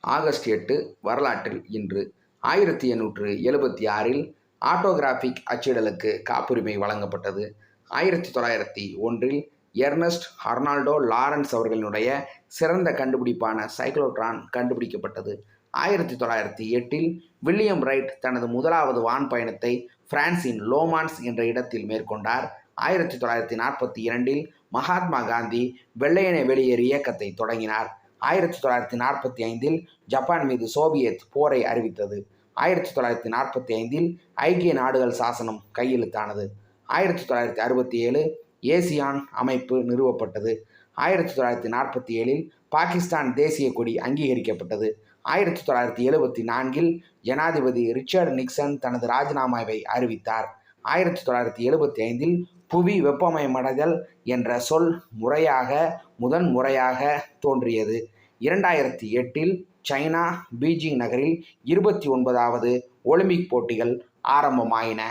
August எட்டு வரலாற்றில் இன்று ஆயிரத்தி எண்ணூற்று எழுபத்தி ஆறில் ஆட்டோகிராஃபிக் அச்சிடலுக்கு காப்புரிமை வழங்கப்பட்டது. ஆயிரத்தி தொள்ளாயிரத்தி ஒன்றில் எர்னஸ்ட் ஹர்னால்டோ லாரன்ஸ் அவர்களினுடைய சிறந்த கண்டுபிடிப்பான சைக்ளோட்ரான் கண்டுபிடிக்கப்பட்டது. ஆயிரத்தி தொள்ளாயிரத்தி எட்டில் வில்லியம் ரைட் தனது முதலாவது வான் பயணத்தை பிரான்சின் லோமான்ஸ் என்ற இடத்தில் மேற்கொண்டார். ஆயிரத்தி தொள்ளாயிரத்தி நாற்பத்தி இரண்டில் மகாத்மா காந்தி வெள்ளையனை வெளியேறு இயக்கத்தை தொடங்கினார். ஆயிரத்தி தொள்ளாயிரத்தி நாற்பத்தி ஐந்தில் ஜப்பான் மீது சோவியத் போரை அறிவித்தது. ஆயிரத்தி தொள்ளாயிரத்தி நாற்பத்தி ஐந்தில் ஐக்கிய நாடுகள் சாசனம் கையெழுத்தானது. ஆயிரத்தி தொள்ளாயிரத்தி அறுபத்தி ஏழு ஏசியான் அமைப்பு நிறுவப்பட்டது. ஆயிரத்தி தொள்ளாயிரத்தி நாற்பத்தி ஏழில் பாகிஸ்தான் தேசிய கொடி அங்கீகரிக்கப்பட்டது. ஆயிரத்தி தொள்ளாயிரத்தி எழுபத்தி நான்கில் ஜனாதிபதி ரிச்சர்ட் நிக்சன் தனது ராஜினாமாவை அறிவித்தார். ஆயிரத்தி தொள்ளாயிரத்தி எழுபத்தி ஐந்தில் புவி வெப்பமயமடைதல் என்ற சொல் முறையாக முதன் முறையாக தோன்றியது. இரண்டாயிரத்தி எட்டில் சைனா பீஜிங் நகரில் இருபத்தி ஒன்பதாவது ஒலிம்பிக் போட்டிகள் ஆரம்பமாயின.